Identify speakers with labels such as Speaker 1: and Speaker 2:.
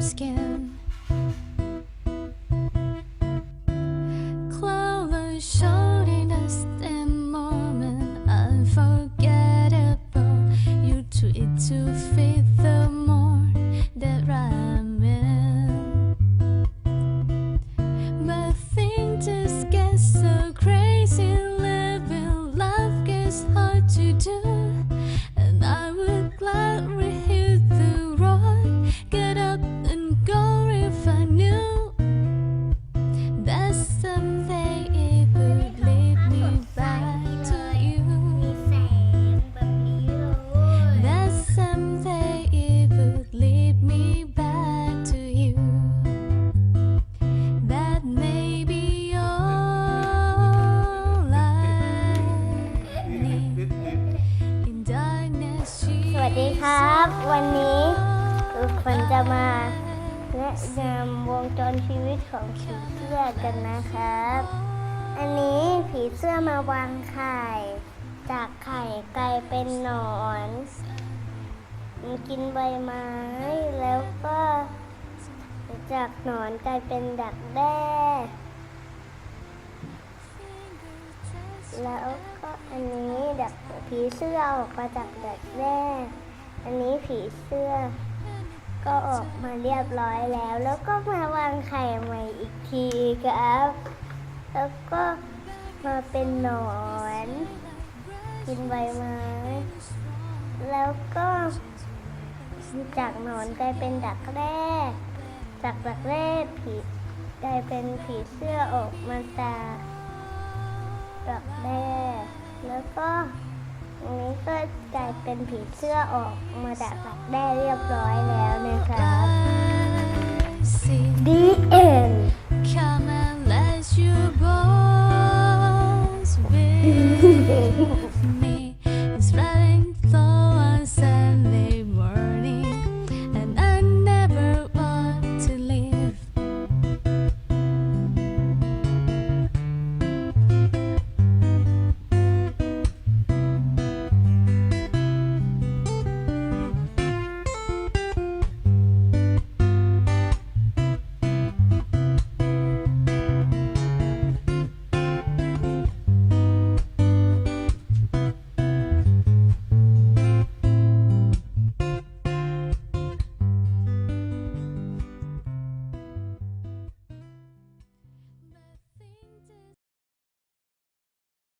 Speaker 1: skin. Clover showing us the moment unforgettable. You tweet to fit the more that in. But things just get so crazy. Living Love gets hard Get up and go if I knew that someday it would lead me back to you. That someday it would lead me back to you. That may be all I need. In darkness,
Speaker 2: สวัสดีครับ วันนี้ ทุกคนจะมาแนะนำวงจรชีวิตของผีเสื้อกันนะครับ อันนี้ผีเสื้อมาวางไข่ จากไข่กลายเป็นหนอนมันกินใบไม้แล้วก็จากหนอนกลายเป็นดักแด้ แล้วก็อันนี้ดักผีเสื้อออกมาจากดักแด้ อันนี้ผีเสื้อ ก็ออกมาเรียบร้อยแล้ว แล้วก็มาวางไข่ใหม่อีกทีครับ แล้วก็มาเป็นหนอนกินใบไม้ แล้วก็จากหนอนกลายเป็นดักแร่จากดักแร่ผีกลายเป็นผีเสื้อออกมาจากดักแด้แล้วก็ อันนี้ก็กลายเป็นผีเสื้อออกมาจากดักแด้เรียบร้อยแล้วนะครับ
Speaker 1: see
Speaker 2: The end